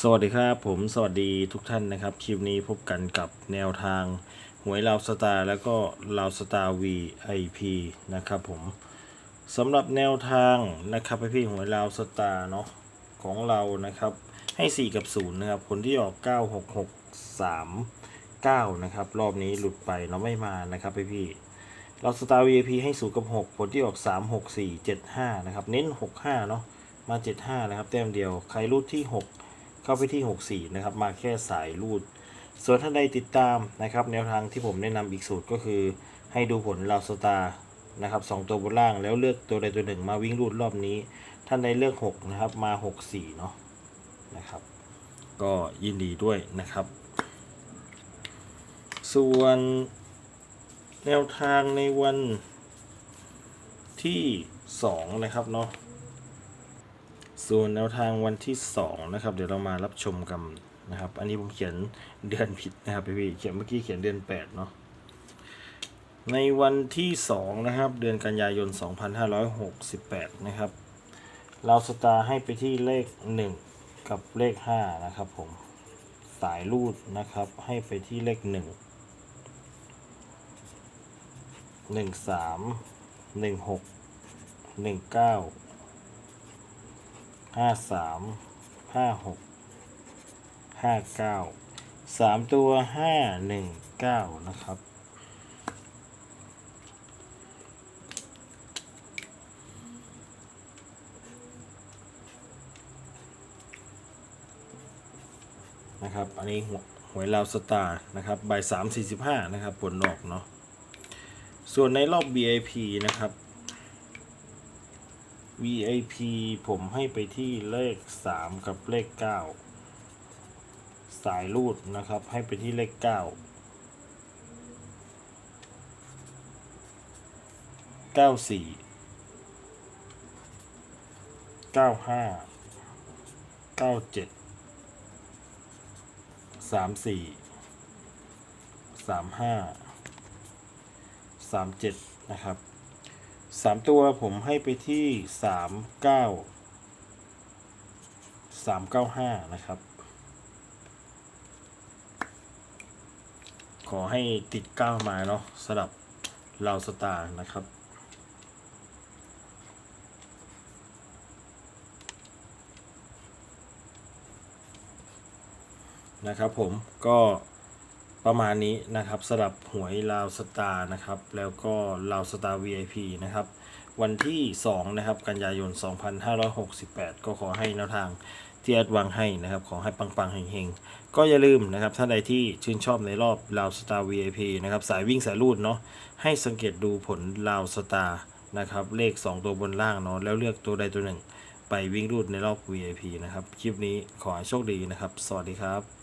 สวัสดีครับผมสวัสดีทุกท่านนะครับ คลิปนี้พบกันกับแนวทางหวยลาวสตาร์แล้วก็ลาวสตาร์ VIP นะครับผมสำหรับแนวทางนะครับพี่หวยลาวสตาร์เนาะของเรานะครับ ให้ 4 กับ 0 นะครับ ผลที่ออก 9 6 6 3 9 นะครับ รอบนี้หลุดไปเราไม่มานะครับพี่ๆลาวสตาร์ VIP ให้ 0 กับ 6 ผลที่ออก 3 6 4 7 5 นะครับ เน้น 65 เนาะมา 75 นะครับ แต้มเดียว ใครรูดที่ 6 เข้าไปที่ 64 นะครับ มาแค่สายรูด ส่วนท่านใดติดตามนะครับ แนวทางที่ผมแนะนำอีกสูตรก็คือ ให้ดูผลลาวสตาร์นะครับสองตัวบนล่างแล้วเลือกตัวใดตัวหนึ่งมาวิ่งรูดรอบนี้ ท่านใดเลือก 6 นะครับ มา 64 เนาะนะครับ ก็ยินดีด้วยนะครับ ส่วนแนวทางในวันที่ 2 นะครับเนาะ ส่วนแนวทางวันที่ 2 นะครับ เดี๋ยวเรามารับชมกันนะครับ อันนี้ผมเขียนเดือนผิดนะครับพี่ๆเขียนเมื่อกี้เขียนเดือน 8 เนาะในวันที่ 2 นะครับ เดือนกันยายน 2568 นะครับ เราสตาร์ให้ไปที่เลข 1 กับเลข 5 นะครับผมสายรูดนะครับ ให้ไปที่เลข 1 1 3 1 6 1 9 ห้าสามห้าหกห้าเก้าสามตัวห้าหนึ่งเก้านะครับ นะครับ อันนี้หวหวยลาวสตาร์นะครับใบสามสี่สิบห้านะครับผลออกเนาะส่วนในรอบ VIP นะครับ VIP ผมให้ไปที่เลข 3 กับเลข 9 สายรูดนะครับ ให้ไปที่เลข 9 94 95 97 34 35 37 นะครับ สามตัวผมให้ไปที่สามเก้าสามเก้าห้านะครับ ขอให้ติดเก้ามาเนาะสำหรับเราสตาร์นะครับนะครับผมก็ ประมาณนี้นะครับสำหรับหวยลาวสตาร์นะครับ แล้วก็ลาวสตาร์ VIP นะครับ วันที่2นะครับกันยายน 2568 ก็ขอให้แนวทางที่แอดวางให้นะครับ ขอให้ปังๆเฮงๆ ก็อย่าลืมนะครับท่านใดที่ชื่นชอบในรอบลาวสตาร์ VIP นะครับสายวิ่งสายรูดเนาะให้สังเกตดูผลลาวสตาร์นะครับเลข 2 ตัวบนล่างเนาะแล้วเลือกตัวใดตัวหนึ่ง ไปวิ่งรูดในรอบ VIP นะครับ คลิปนี้ขอให้โชคดีนะครับ สวัสดีครับ